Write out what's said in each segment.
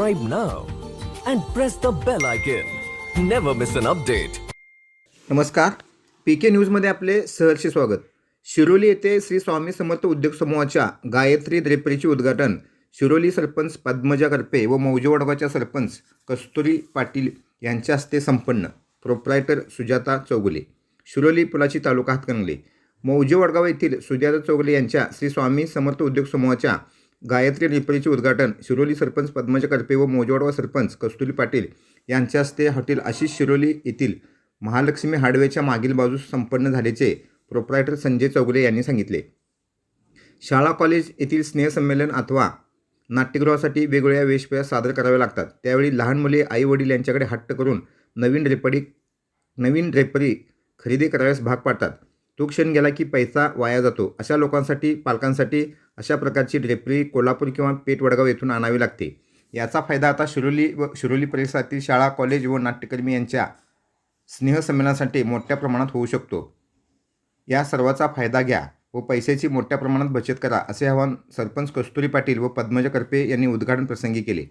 subscribe now and press the bell icon. Never miss an update. नमस्कार P K न्यूजमध्ये आपले सहर्ष स्वागत शिरोली येथे श्री स्वामी समर्थ उद्योग समूहाच्या गायत्री द्रेपरीचे उद्घाटन शिरोली सरपंच पद्मजा करपे व मौजे वडगावच्या सरपंच कस्तुरी पाटील यांच्या हस्ते संपन्न प्रोप्रायटर सुजाता चौगुले शिरोली पुलाची तालुका हातकणंगले मौजे वडगाव येथील सुजाता चौगुले यांच्या श्री स्वामी समर्थ उद्योग समूहाच्या गायत्री द्रेपरीचे उद्घाटन शिरोली सरपंच पद्मजा करपे व मोजवाडवा सरपंच कस्तुरी पाटील यांच्या हस्ते हॉटेल आशिष शिरोली येथील महालक्ष्मी हार्डवेच्या मागील बाजूस संपन्न झाल्याचे प्रोप्रायटर संजय चौगुले यांनी सांगितले. शाळा कॉलेज येथील स्नेहसंमेलन अथवा नाट्यगृहासाठी वेगवेगळ्या वेशभूषा सादर कराव्या लागतात. त्यावेळी लहान मुले आई वडील यांच्याकडे हट्ट करून नवीन ड्रेपरी नवीन ड्रेपरी खरेदी कराव्यास भाग पाडतात. तो क्षण गेला की पैसा वाया जातो. अशा लोकांसाठी पालकांसाठी अशा प्रकारची ड्रेपरी कोल्हापूर किंवा पेठ वडगाव येथून आणावी लागते. याचा फायदा आता शिरोली व शिरोली परिसरातील शाळा कॉलेज व नाट्यकर्मी यांच्या स्नेहसंमेलनासाठी मोठ्या प्रमाणात होऊ शकतो. या सर्वाचा फायदा घ्या व पैशाची मोठ्या प्रमाणात बचत करा असे आवाहन सरपंच कस्तुरी पाटील व पद्मजा करपे यांनी उद्घाटन प्रसंगी केले.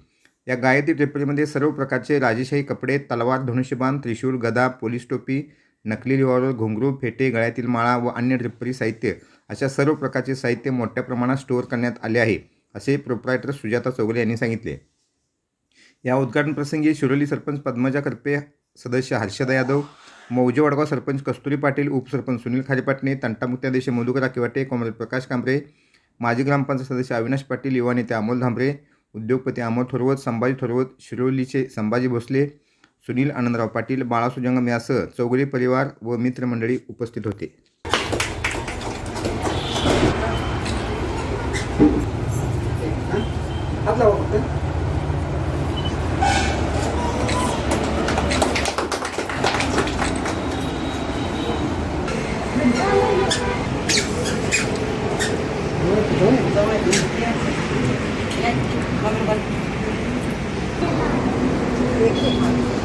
या गायत्री ट्रेपरीमध्ये सर्व प्रकारचे राजेशाही कपडे तलवार धनुष्यबाण त्रिशूळ गदा पोलीस टोपी नकली रिव्हॉल्वर घुंगरू फेटे गळ्यातील माळा व अन्य ड्रेपरी साहित्य अशा सर्व प्रकारचे साहित्य मोठ्या प्रमाणात स्टोअर करण्यात आले आहे असे प्रोप्रायटर सुजाता चौगले यांनी सांगितले. या उद्घाटनप्रसंगी शिरोली सरपंच पद्मजा करपे सदस्य हर्षदा यादव मौजे वडगाव सरपंच कस्तुरी पाटील उपसरपंच सुनील खारेपाटणे तंटामुक्ताधीश मधुकर किवाटे कॉम्रेड प्रकाश कांबरे माजी ग्रामपंचायत सदस्य अविनाश पाटील युवा नेते अमोल धांबरे उद्योगपती अमोल थोरवत संभाजी थोरवत शिरोलीचे संभाजी भोसले सुनील आनंदराव पाटील बाळासुजंगम यासह चौगुले परिवार व मित्रमंडळी उपस्थित होते Thank you.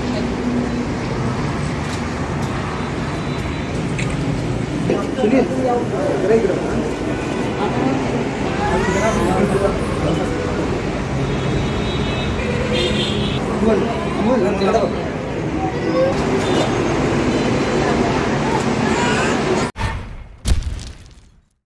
ಅಮೂಲ್ ಅಮೂಲ್